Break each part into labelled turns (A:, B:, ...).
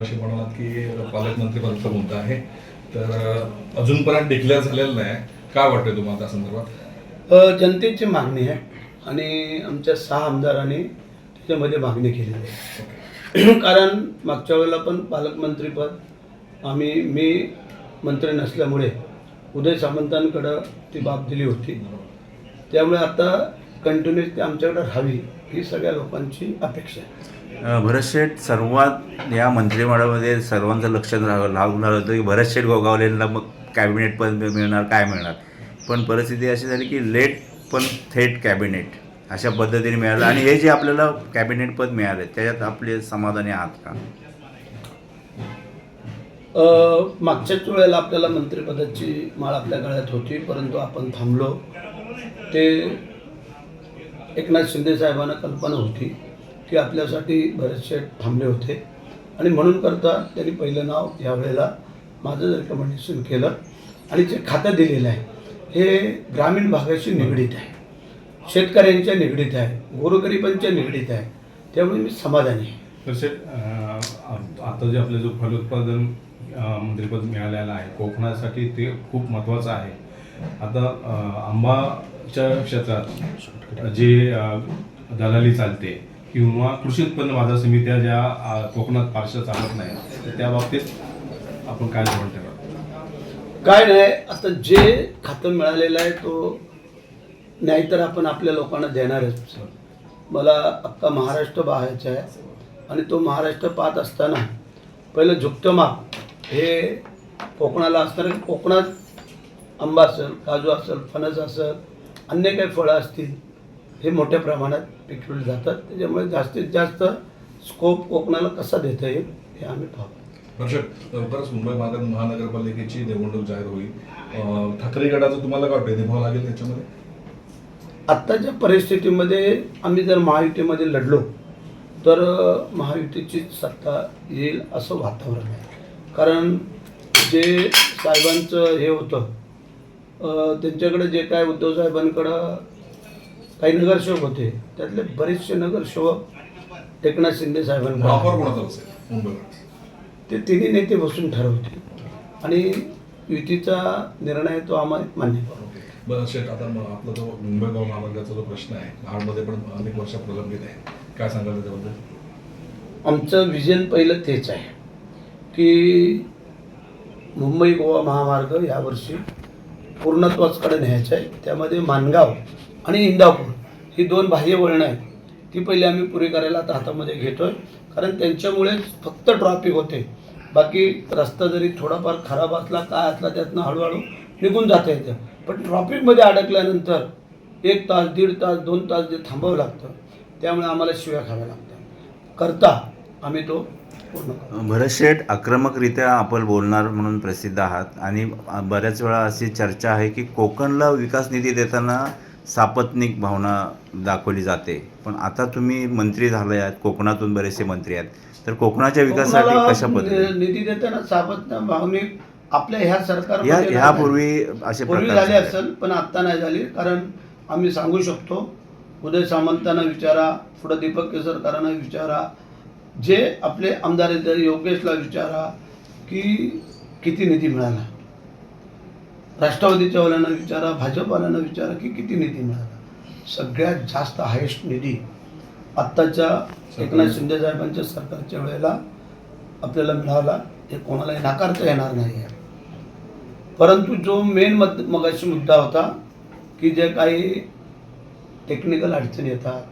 A: पालकमंत्रीपदाचा मुद्दा आहे. तर अजूनपर्यंत डिक्लेअर झालेलं नाही. काय वाटतंय तुम्हाला त्या संदर्भात?
B: जनतेची मागणी आहे आणि आमच्या सहा आमदारांनी त्याच्यामध्ये मागणी केलेली आहे. कारण मागच्या वेळेला पण पालकमंत्रीपद आम्ही मी मंत्री नसल्यामुळे उदय सामंतांकडं ती बाब दिली होती. त्यामुळे आता कंटिन्युअस ती आमच्याकडे राहावी ही सगळ्या लोकांची अपेक्षा आहे.
C: भरत शेठ सर्वात या मंत्रिमंडळामध्ये सर्वांचं लक्ष राहावं लागून राहिलं होतं की भरत शेठ गोगावलेंना मग कॅबिनेट पण मिळणार काय मिळणार? पण परिस्थिती अशी झाली की लेट पण थेट कॅबिनेट अशा पद्धतीने मिळालं. आणि हे जे आपल्याला कॅबिनेट पद मिळाले त्याच्यात आपले समाधानी आहात का?
B: मागच्याच वेळेला आपल्याला मंत्रिपदाची माळ आपल्या गळ्यात होती परंतु आपण थांबलो. ते एकनाथ शिंदे साहेबांना कल्पना होती. की आपल्यासाठी बरेचसे थांबले होते. आणि म्हणून करता त्यांनी पहिलं नाव यावेळेला माझं रेकमेंडेशन केलं. आणि जे खातं दिलेलं आहे हे ग्रामीण भागाशी निगडीत आहे. शेतकऱ्यांच्या निगडीत आहे गोरगरिबांच्या निगडीत आहे. त्यामुळे मी समाधानी आहे.
D: तसेच आता जे आपलं जो फलोत्पादन मंत्रिपद मिळालेलं आहे कोकणासाठी ते खूप महत्त्वाचं आहे. आता आंबाच्या क्षेत्रात जे दलाली चालते किंवा कृषी उत्पन्न बाजार समित्या ज्या कोकणात फारशा चालत नाही तर त्या बाबतीत आपण काय धोरण ठेवा
B: काय नाही आता जे खातं मिळालेलं आहे तो नाहीतर आपण आपल्या लोकांना देणारच मला अख्खा महाराष्ट्र पाहायचा आहे आणि तो महाराष्ट्र पाहत असताना पहिलं झुकतं माप हे कोकणाला असणार कोकणात आंबा असेल काजू असेल फणस असेल अन्य काही फळं असतील हे मोठ्या प्रमाणात पिकवली जातात. त्याच्यामुळे जास्तीत जास्त स्कोप कोकणाला कसा देता येईल हे आम्ही पाहतो
A: हर्षद लवकरच मुंबई महानगर महानगरपालिकेची निवडणूक जाहीर होईल. ठाकरे गटाचं तुम्हाला काय वाटतं निभावं लागेल त्याच्यामध्ये?
B: आत्ताच्या परिस्थितीमध्ये आम्ही जर महायुतीमध्ये लढलो तर महायुतीची सत्ता येईल असं वातावरण आहे. कारण जे साहेबांचं हे होतं त्यांच्याकडे जे काय उद्धव साहेबांकडं काही नगरसेवक होते. त्यातले बरेचसे नगरसेवक एकनाथ शिंदे
A: मुंबईवर
B: ते तिन्ही नेते बसून ठरवतील आणि युतीचा निर्णय तो आम्हाला मान्य करू
A: बरं शेठ आता आपला जो मुंबई गाव महामार्गाचा जो प्रश्न आहे महाडमध्ये पण अनेक वर्ष प्रलंबित आहे. काय सांगाल त्याच्याबद्दल?
B: आमचं विजन पहिलं तेच आहे की मुंबई गोवा महामार्ग यावर्षी पूर्णत्वाचकडे न्यायचं आहे. त्यामध्ये मानगाव आणि इंदापूर ही दोन बाह्य वळणं आहेत. ती पहिले आम्ही पुरी करायला आता हातामध्ये घेतो आहे कारण त्यांच्यामुळे फक्त ट्रॉफिक होते. बाकी रस्ता जरी थोडाफार खराब असला काय असला त्यातनं हळूहळू निघून जाता येतं पण ट्रॉफिकमध्ये अडकल्यानंतर एक तास दीड तास दोन तास जे थांबावं लागतं त्यामुळे आम्हाला शिव्या खाव्या लागतात. करता आम्ही तो
C: भरत शेठ आक्रमकरित्या आपण बोलणार म्हणून प्रसिद्ध आहात. आणि बऱ्याच वेळा अशी चर्चा आहे की कोकणला विकास निधी देताना सापत्निक भावना दाखवली जाते. पण आता तुम्ही मंत्री झाले आहात कोकणातून बरेचसे मंत्री आहेत. तर कोकणाच्या विकासासाठी कशा पद्धतीने?
B: निधी देताना सापत्य भावनिक आपल्या ह्या सरकार
C: या ह्यापूर्वी असे
B: पूर्वी झाले. असेल पण आत्ता नाही झाली. कारण आम्ही सांगू शकतो उदय सामंतांना विचारा पुढं दीपक केसरकरांना विचारा जे आपले आमदार योगेशला विचारा की किती निधी मिळाला. राष्ट्रवादीच्या वाल्यांना विचारा भाजपवाल्यांना विचारा की किती निधी मिळाला? सगळ्यात जास्त हायेस्ट निधी आत्ताच्या एकनाथ शिंदे साहेबांच्या सरकारच्या वेळेला आपल्याला मिळाला. हे कोणालाही नाकारता येणार नाही आहे. परंतु जो मेन मद मगाशी मुद्दा होता की जे काही टेक्निकल अडचणी येतात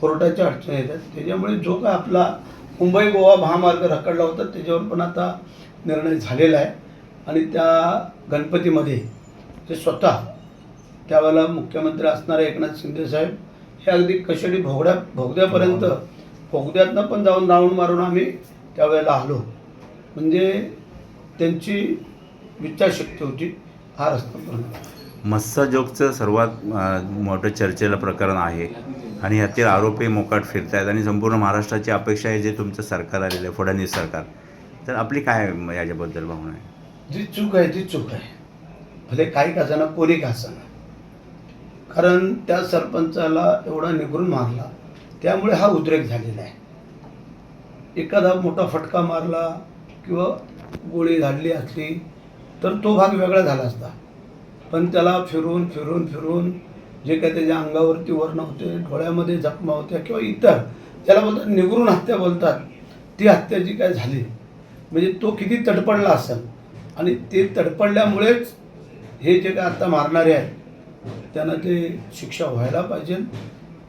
B: कोर्टाच्या अडचणी येतात त्याच्यामुळे जो काय आपला मुंबई गोवा महामार्ग रखडला होता त्याच्यावर पण आता निर्णय झालेला आहे. आणि त्या गणपतीमध्ये ते स्वतः त्यावेळेला मुख्यमंत्री असणारे एकनाथ शिंदे साहेब हे अगदी कशेडी भोगड्या भोगद्यापर्यंत भोगद्यातनं पण जाऊन राऊंड मारून आम्ही त्यावेळेला आलो. म्हणजे त्यांची इच्छाशक्ती होती हा रस्ता पूर्ण
C: मत्स्यजोगचं सर्वात अं, मोठं चर्चेला प्रकरण आहे. आणि ह्यातील आरोपी मोकाट फिरत आहेत आणि संपूर्ण महाराष्ट्राची अपेक्षा आहे जे तुमचं सरकार आलेलं आहे फडणवीस सरकार. तर आपली काय याच्याबद्दल भावना आहे?
B: जी चूक आहे ती चूक आहे. भले काही का ना कोणी कासाना कारण त्या सरपंचाला एवढा निघून मारला त्यामुळे हा उद्रेक झालेला आहे. एखादा मोठा फटका मारला किंवा गोळी झाडली असली तर तो भाग वेगळा झाला असता. पण त्याला फिरून फिरून फिरून जे काही त्याच्या अंगावरती वर्ण होते डोळ्यामध्ये जखमा होत्या किंवा इतर त्याला बोलतात निगरून हत्या बोलतात. ती हत्या जी काय झाली म्हणजे तो किती तडपडला असेल आणि ते तडपडल्यामुळेच हे जे काय आता मारणारे आहेत त्यांना ते शिक्षा व्हायला पाहिजे.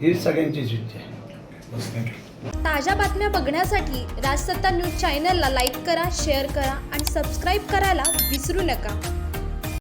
B: ही सगळ्यांचीच इच्छा आहे.
E: ताज्या बातम्या बघण्यासाठी राजसत्ता न्यूज चॅनलला लाईक करा शेअर करा आणि सबस्क्राईब करायला विसरू नका.